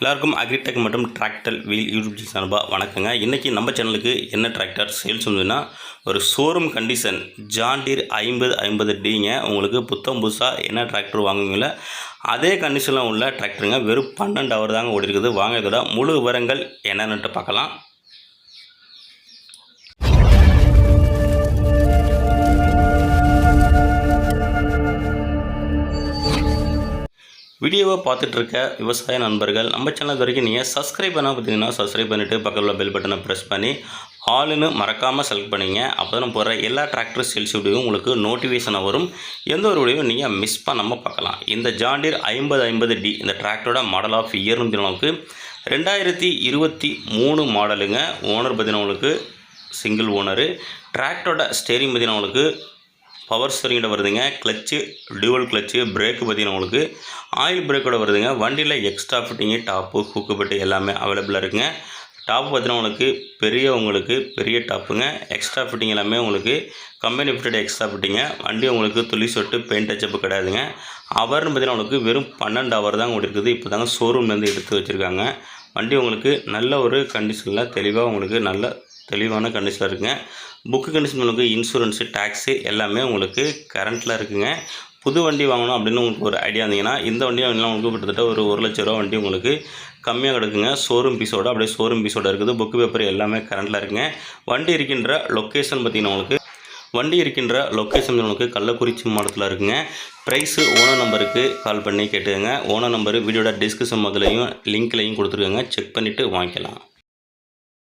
எல்லாருக்கும் அக்ரிடெக் மற்றும் tractor wheel YouTube channel சார்பாக வணக்கங்க. இன்றைக்கி நம்ம சேனலுக்கு என்ன டிராக்டர் சேல்ஸ் வந்துன்னா ஒரு ஷோரூம் கண்டிஷன் ஜாண்டீர் ஐம்பது ஐம்பது டிங்க உங்களுக்கு புத்தம் புதுசாக என்ன டிராக்டர் வாங்குவீங்களோ அதே கண்டிஷனில் உள்ள டிராக்டருங்க வெறும் பன்னெண்டு அவர் தாங்க ஓடி இருக்குது வாங்க இதோட முழு விவரங்கள் என்னென்னுட்டு பார்க்கலாம். வீடியோவை பார்த்துட்டு இருக்க விவசாய நண்பர்கள் நம்ம சேனல் வரைக்கும் நீங்கள் சப்ஸ்கிரைப் பண்ணால் பார்த்தீங்கன்னா சப்ஸ்கிரைப் பண்ணிவிட்டு பக்கத்தில் பெல் பட்டனை ப்ரெஸ் பண்ணி ஆளுன்னு மறக்காமல் செலக்ட் பண்ணிங்க. அப்போ தான் போகிற எல்லா டிராக்டர் சேல்ஸ் வீடியோவும் உங்களுக்கு நோட்டிஃபிகேஷனாக வரும். எந்த ஒரு வீடியோவும் நீங்கள் மிஸ் பண்ணாமல் பார்க்கலாம். இந்த ஜாண்டியர் ஐம்பது ஐம்பது டி இந்த டிராக்டரோட மாடல் ஆஃப் இயர்னு தினவுக்கு ரெண்டாயிரத்தி இருபத்தி மூணு மாடலுங்க ஓனர் பார்த்தீங்கன்னா உங்களுக்கு சிங்கிள் ஓனரு டிராக்டரோட ஸ்டேரிங் பார்த்தீங்கன்னா உங்களுக்கு பவர் ஸ்டரிங்கிட்ட வருதுங்க. கிளச்சு டியூவல் கிளச்சு பிரேக்கு பார்த்தீங்கன்னா உங்களுக்கு ஆயில் பிரேக்கோட வருதுங்க. வண்டியில் எக்ஸ்ட்ரா ஃபிட்டிங்கு டாப்பு ஹூக்கு பட்டு எல்லாமே அவைலபிளாக இருக்குங்க. டாப் பார்த்தீங்கன்னா உங்களுக்கு பெரிய உங்களுக்கு பெரிய டாப்புங்க எக்ஸ்ட்ரா ஃபிட்டிங் எல்லாமே உங்களுக்கு கம்பெனி ஃபிட்டட் எக்ஸ்ட்ரா ஃபிட்டிங்க வண்டி உங்களுக்கு துளி சொட்டு பெயிண்ட் டச்சப்பு கிடையாதுங்க. அவர்னு பார்த்தீங்கன்னா உங்களுக்கு வெறும் பன்னெண்டு ஹவர் தான் உங்களுக்கு இருக்குது. இப்போ தாங்க ஷோரூம்லேருந்து எடுத்து வச்சுருக்காங்க. வண்டி உங்களுக்கு நல்ல ஒரு கண்டிஷனில் தெளிவாக உங்களுக்கு நல்ல தெளிவான கண்டிஷனில் இருக்குங்க. புக்கு கண்டிஷன் உங்களுக்கு இன்சூரன்ஸு டேக்ஸு எல்லாமே உங்களுக்கு கரண்ட்டில் இருக்குங்க. புது வண்டி வாங்கணும் அப்படின்னு உங்களுக்கு ஒரு ஐடியா இருந்தீங்கன்னா இந்த வண்டி வாங்கினா உங்களுக்கு கிட்டத்தட்ட ஒரு ஒரு லட்ச ரூபா வண்டி உங்களுக்கு கம்மியாக கிடக்குங்க. ஷோரூம் பீஸோட அப்படியே ஷோரூம் பீஸோட இருக்குது. புக்கு பேப்பர் எல்லாமே கரண்ட்டில் இருக்குங்க. வண்டி இருக்கின்ற லொக்கேஷன் பார்த்தீங்கன்னா உங்களுக்கு வண்டி இருக்கின்ற லொக்கேஷன் உங்களுக்கு கள்ளக்குறிச்சி மாவட்டத்தில் இருக்குங்க. ப்ரைஸு ஓனர் நம்பருக்கு கால் பண்ணி கேட்டுக்கோங்க. ஓனர் நம்பரு வீடியோட டிஸ்கிரிப்ஷன் முதலையும் லிங்க்லையும் கொடுத்துருக்கங்க. செக் பண்ணிவிட்டு வாங்கிக்கலாம்.